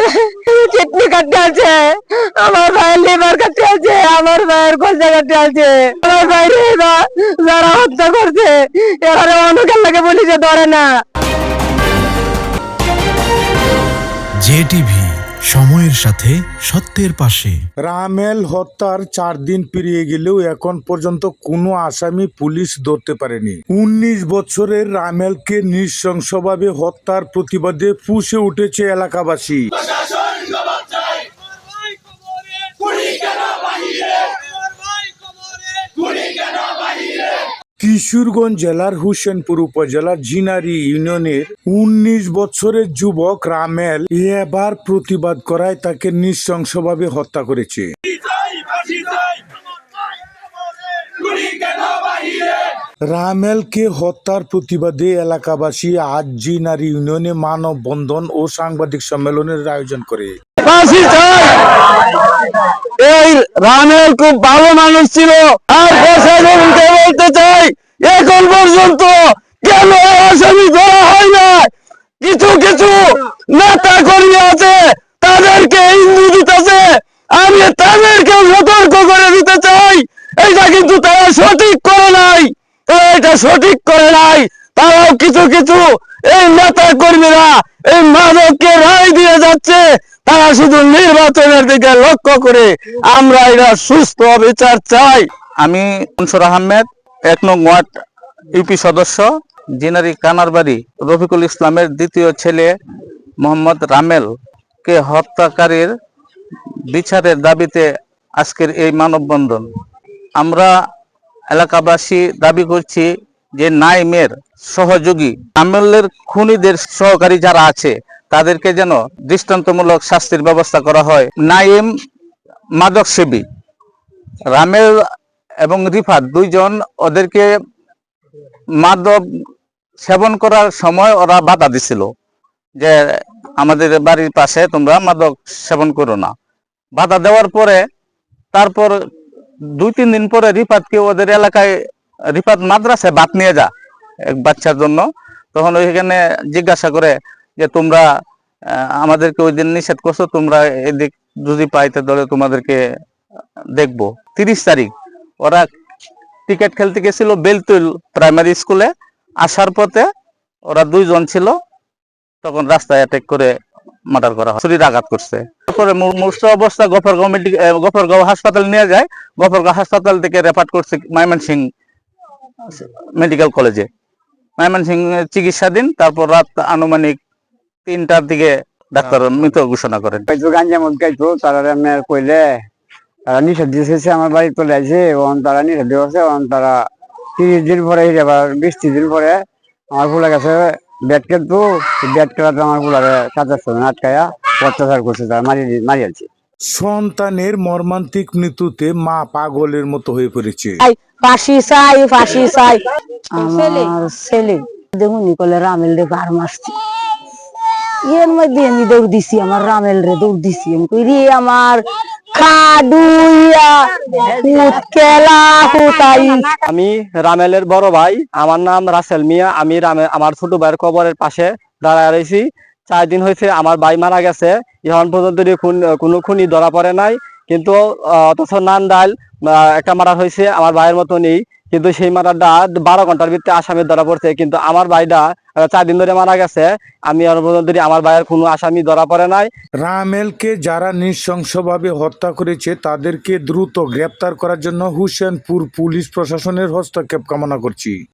ভাইয়ের কিডনি কাটতে আছে। আমার ভাইয়ের লিভার কাটতে আছে। আমার ভাইয়ের কলজা কাটতে আছে। আমার এরা- যারা হত্যা করছে, এবারে অনেকের লাগে পুলিশে ধরে না। জেটিভি সময়ের সাথে সত্যের পাশে। রামেল হত্যার চার দিন পেরিয়ে গেলেও এখন পর্যন্ত কোনো আসামি পুলিশ ধরতে পারেনি। উনিশ বছরের রামেলকে নৃশংসভাবে হত্যার প্রতিবাদে ফুসে উঠেছে এলাকাবাসী। কিশোরগঞ্জ জেলার হুসেনপুর উপজেলার জিনারি ইউনিয়নের উনিশ বছরের যুবক রামেল এবার প্রতিবাদ করায় তাকে নৃশংসভাবে হত্যা করেছে। রামেলকে হত্যার প্রতিবাদে এলাকাবাসী আজ জিনারি ইউনিয়নে মানববন্ধন ও সাংবাদিক সম্মেলনের আয়োজন করে। এই রামের খুব ভালো মানুষ ছিল। আর বলতে চাই এখন পর্যন্ত কেন আসামি ধরা হয় না? কিছু কিছু নেতা কর্মী আছে, তাদেরকে হিন্দু দিতেছে, আমি তাদেরকে সতর্ক করে দিতে চাই। এটা কিন্তু তারা সঠিক করে নাই। এটা সঠিক করে নাই। তারাও কিছু কিছু এই নেতা কর্মীরা এই মাদককে রায় দিয়ে যাচ্ছে। তারা শুধু নির্বাচনের দিকে লক্ষ্য করে আমরা এটা সুস্থ বিচার চাই। আমি মনসুর আহমেদ এক নং ওয়ার্ড ইউপি সদস্য জিনারি কানারবাড়ি রফিকুল ইসলামের দ্বিতীয় ছেলে মোহাম্মদ রামেল কে হত্যাকারীর বিচারের দাবিতে আজকের এই মানববন্ধন। আমরা এলাকাবাসী দাবি করছি যে নাইমের সহযোগী রামেলের খুনিদের সহকারী যারা আছে, তাদেরকে যেন দৃষ্টান্তমূলক শাস্তির ব্যবস্থা করা হয়। নাইম মাদক সেবী রামেল এবং রিফাত দুইজন ওদেরকে মাদক সেবন করার সময় ওরা বাধা দিছিল যে আমাদের বাড়ির পাশে তোমরা মাদক সেবন করো না। বাধা দেওয়ার পরে তারপর দুই তিন দিন পরে রিফাতকে ওদের এলাকায় রিফাত মাদ্রাসায় ভাত নিয়ে যা এক বাচ্চার জন্য। তখন ওইখানে জিজ্ঞাসা করে যে তোমরা আমাদেরকে ওই দিন নিষেধ করছ, তোমরা এদিক যদি পাইতে ধরে তোমাদেরকে দেখব। তিরিশ তারিখ ওরা ক্রিকেট খেলতে গেছিল বেলতুল প্রাইমারি স্কুলে আসার পথে ওরা দুইজন ছিল তখন রাস্তায় অ্যাটাক করে মার্ডার করা হয়। শরীর আঘাত করছে। তারপরে মূ- মূর্ছ অবস্থা গফরগাঁও মেডিকেল গফরগাঁও হাসপাতাল নিয়ে যায়। গফরগাঁও হাসপাতাল থেকে রেফার করছে ময়মনসিং মেডিকেল কলেজে ময়মনসিং চিকিৎসাধীন তারপর রাত আনুমানিক তিনটার দিকে ডাক্তার মৃত ঘোষণা করেন। গাঞ্জা মদ তারা কইলে তারা নিষেধ দিয়েছে আমার বাড়ি চলে আসে এবং তারা নিষেধ দিয়েছে এবং তারা তিরিশ দিন পরে আবার বিশ ত্রিশ দিন পরে আমার ফুলা গেছে ব্যাট খেলতো ব্যাট খেলাতে আমার ফুলারে সাতাশ আটকায়া অত্যাচার করছে তারা মারি মারিয়াছে সন্তানের মর্মান্তিক মৃত্যুতে মা পাগলের মতো হয়ে পড়েছে। ফাঁসি চাই ফাঁসি চাই। আমার ছেলে দেখুন নিকলে রামেল রে বার মারছি। এর মধ্যে আমি দৌড় দিছি, আমার রামেল রে দৌড় দিছি। আমি কই রে আমার আমি রামেলের বড় ভাই, আমার নাম রাসেল মিয়া। আমি আমার ছোট ভাইয়ের কবরের পাশে দাঁড়ায় রয়েছি। চার দিন হয়েছে, আমার ভাই মারা গেছে। এখন পর্যন্ত কোনো খুনি ধরা পড়ে নাই। কিন্তু অথচ নান ডাল একটা মারা হয়েছে, আমার ভাইয়ের মতো নেই। কিন্তু সেই মারাটা বারো ঘণ্টার ভিতরে আসামি ধরা পড়ছে। কিন্তু আমার ভাইটা চার দিন ধরে মারা গেছে। আমি পর্যন্ত আমার ভাইয়ের কোনো আসামি ধরা পড়ে নাই। রামেলকে যারা নৃশংসভাবে হত্যা করেছে, তাদেরকে দ্রুত গ্রেপ্তার করার জন্য হুসেনপুর পুলিশ প্রশাসনের হস্তক্ষেপ কামনা করছি।